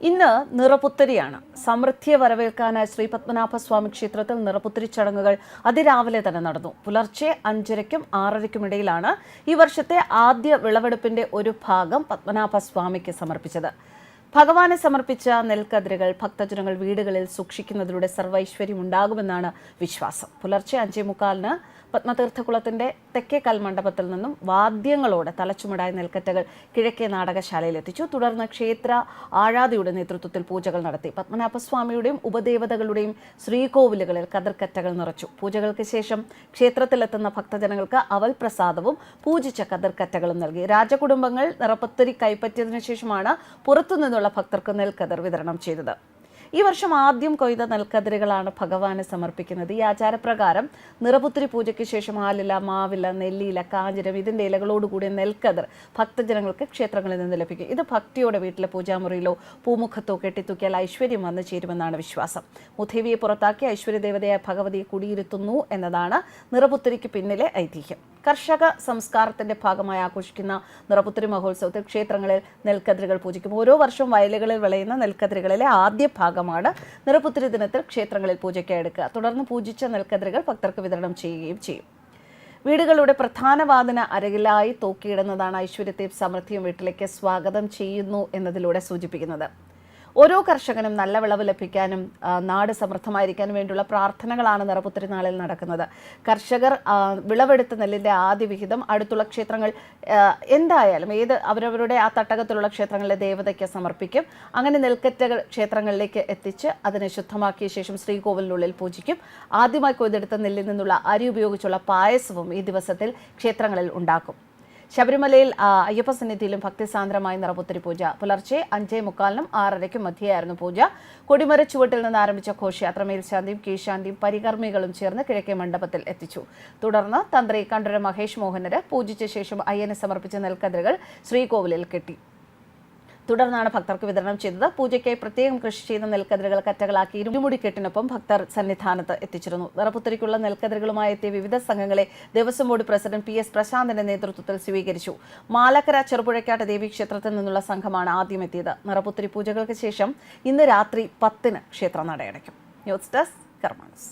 ഇന്ന് നിറപുത്തരിയാണ്. സമൃദ്ധിയെ വരവേൽക്കാനായി ശ്രീ പത്മനാഭസ്വാമി ക്ഷേത്രത്തിൽ നിറപുത്തരി ചടങ്ങുകൾ അതിരാവിലെ തന്നെ നടന്നു. പുലർച്ചെ അഞ്ചരയ്ക്കും ആറരയ്ക്കും ഇടയിലാണ് ഈ വർഷത്തെ ആദ്യ വിളവെടുപ്പിന്റെ ഒരു ഭാഗം പത്മനാഭസ്വാമിക്ക് സമർപ്പിച്ചത്. ഭഗവാനെ സമർപ്പിച്ച നെൽക്കതിരുകൾ ഭക്തജനങ്ങൾ വീടുകളിൽ സൂക്ഷിക്കുന്നതിലൂടെ സർവൈശ്വര്യം ഉണ്ടാകുമെന്നാണ് വിശ്വാസം. പുലർച്ചെ അഞ്ചേ മുക്കാലിന് പത്മതീർത്ഥകുളത്തിന്റെ തെക്കേ കൽമണ്ഡപത്തിൽ നിന്നും വാദ്യങ്ങളോടെ തലച്ചുമടായ നെൽക്കറ്റകൾ കിഴക്കേ നാടകശാലയിൽ എത്തിച്ചു. തുടർന്ന് ക്ഷേത്ര ആഴാദിയുടെ നേതൃത്വത്തിൽ പൂജകൾ നടത്തി. പത്മനാഭസ്വാമിയുടെയും ഉപദേവതകളുടെയും ശ്രീകോവിലുകളിൽ കതിർക്കറ്റകൾ നിറച്ചു. പൂജകൾക്ക് ശേഷം ക്ഷേത്രത്തിലെത്തുന്ന ഭക്തജനങ്ങൾക്ക് അവൽ പ്രസാദവും പൂജിച്ച കതിർക്കറ്റകളും നൽകി. രാജകുടുംബങ്ങൾ നിറപ്പത്തിരി കൈപ്പറ്റിയതിനു ശേഷമാണ് പുറത്തുനിന്നുള്ള ഭക്തർക്ക് നെൽക്കതിർ വിതരണം ചെയ്തത്. ഈ വർഷം ആദ്യം കൊയ്ത നെൽക്കതിരുകളാണ് ഭഗവാന് സമർപ്പിക്കുന്നത്. ഈ ആചാരപ്രകാരം നിറപുത്തിരി പൂജയ്ക്ക് ശേഷം ആലില മാവില നെല്ലിയില കാഞ്ചിരം ഇതിന്റെ ഇലകളോടുകൂടിയ നെൽക്കതിർ ഭക്തജനങ്ങൾക്ക് ക്ഷേത്രങ്ങളിൽ നിന്ന് ലഭിക്കും. ഇത് ഭക്തിയോടെ വീട്ടിലെ പൂജാമുറിയിലോ പൂമുഖത്തോ കെട്ടിത്തൂക്കിയാൽ ഐശ്വര്യം വന്നു ചേരുമെന്നാണ് വിശ്വാസം. മുഥേവിയെ പുറത്താക്കി ഐശ്വര്യദേവതയായ ഭഗവതിയെ കുടിയിരുത്തുന്നു എന്നതാണ് നിറപുത്തിരിക്ക് പിന്നിലെ ഐതിഹ്യം. കർഷക സംസ്കാരത്തിന്റെ ഭാഗമായി ആഘോഷിക്കുന്ന നിറപുത്തരി മഹോത്സവത്തിൽ ക്ഷേത്രങ്ങളിൽ നെൽക്കതിരുകൾ പൂജിക്കും. ഓരോ വർഷവും വയലുകളിൽ വിളയുന്ന നെൽക്കതിരുകളിലെ ആദ്യ ഭാഗമാണ് നിറപുത്തരി ദിനത്തിൽ ക്ഷേത്രങ്ങളിൽ പൂജയ്ക്ക് എടുക്കുക. തുടർന്ന് പൂജിച്ച നെൽക്കതിരുകൾ ഭക്തർക്ക് വിതരണം ചെയ്യുകയും ചെയ്യും. വീടുകളുടെ പ്രധാന വാതിന അരകിലായി തൂക്കിയിടുന്നതാണ് ഐശ്വര്യത്തെയും സമൃദ്ധിയും വീട്ടിലേക്ക് സ്വാഗതം ചെയ്യുന്നു എന്നതിലൂടെ സൂചിപ്പിക്കുന്നത്. ഓരോ കർഷകനും നല്ല വിളവ് ലഭിക്കാനും നാട് സമൃദ്ധമായിരിക്കാനും വേണ്ടിയുള്ള പ്രാർത്ഥനകളാണ് നിറപുത്തരി നാളിൽ നടക്കുന്നത്. കർഷകർ വിളവെടുത്ത നെല്ലിന്റെ ആദ്യ വിഹിതം അടുത്തുള്ള ക്ഷേത്രങ്ങൾ എന്തായാലും ഏത് അവരവരുടെ ആ തട്ടകത്തിലുള്ള ക്ഷേത്രങ്ങളിലെ ദേവതയ്ക്ക് സമർപ്പിക്കും. അങ്ങനെ നെൽക്കറ്റകൾ ക്ഷേത്രങ്ങളിലേക്ക് എത്തിച്ച് അതിനെ ശുദ്ധമാക്കിയ ശേഷം ശ്രീകോവിലിനുള്ളിൽ പൂജിക്കും. ആദ്യമായി കൊയ്തെടുത്ത നെല്ലിൽ നിന്നുള്ള അരി ഉപയോഗിച്ചുള്ള പായസവും ഈ ദിവസത്തിൽ ക്ഷേത്രങ്ങളിൽ ഉണ്ടാക്കും. ശബരിമലയിൽ അയ്യപ്പ സന്നിധിയിലും ഭക്തിസാന്ദ്രമായി നിറപുത്തരി പൂജ. പുലർച്ചെ അഞ്ചേ മുക്കാലിനും ആറരയ്ക്കും മധ്യയായിരുന്നു പൂജ. കൊടിമര ചുവട്ടിൽ നിന്ന് ആരംഭിച്ച ഘോഷയാത്ര മേൽശാന്തിയും കീഴ്ശാന്തിയും പരികർമ്മികളും ചേർന്ന് കിഴക്കേ മണ്ഡപത്തിൽ എത്തിച്ചു. തുടർന്ന് തന്ത്രി കണ്ഠര മഹേഷ് മോഹനര് പൂജിച്ച ശേഷം അയ്യന് സമർപ്പിച്ച നെൽക്കതിരുകൾ ശ്രീകോവിലിൽ കെട്ടി. തുടർന്നാണ് ഭക്തർക്ക് വിതരണം ചെയ്തത്. പൂജയ്ക്കായി പ്രത്യേകം കൃഷി ചെയ്ത നെൽക്കതിരുകൾ കറ്റകളാക്കി ഇരുമുടി കെട്ടിനൊപ്പം ഭക്തർ സന്നിധാനത്ത് എത്തിച്ചിരുന്നു. നിറപുത്തരിക്കുള്ള നെൽക്കതിരുകളുമായി എത്തിയ വിവിധ സംഘങ്ങളെ Devaswom board president P S പ്രശാന്തിന്റെ നേതൃത്വത്തിൽ സ്വീകരിച്ചു. മാലക്കര ചെറുപുഴക്കാട്ട് ദേവി ക്ഷേത്രത്തിൽ നിന്നുള്ള സംഘമാണ് ആദ്യം എത്തിയത്. നിറപുത്തരി പൂജകൾക്ക് ശേഷം ഇന്ന് രാത്രി പത്തിന് ക്ഷേത്ര നടയടയ്ക്കും. News desk കർമാനസ്.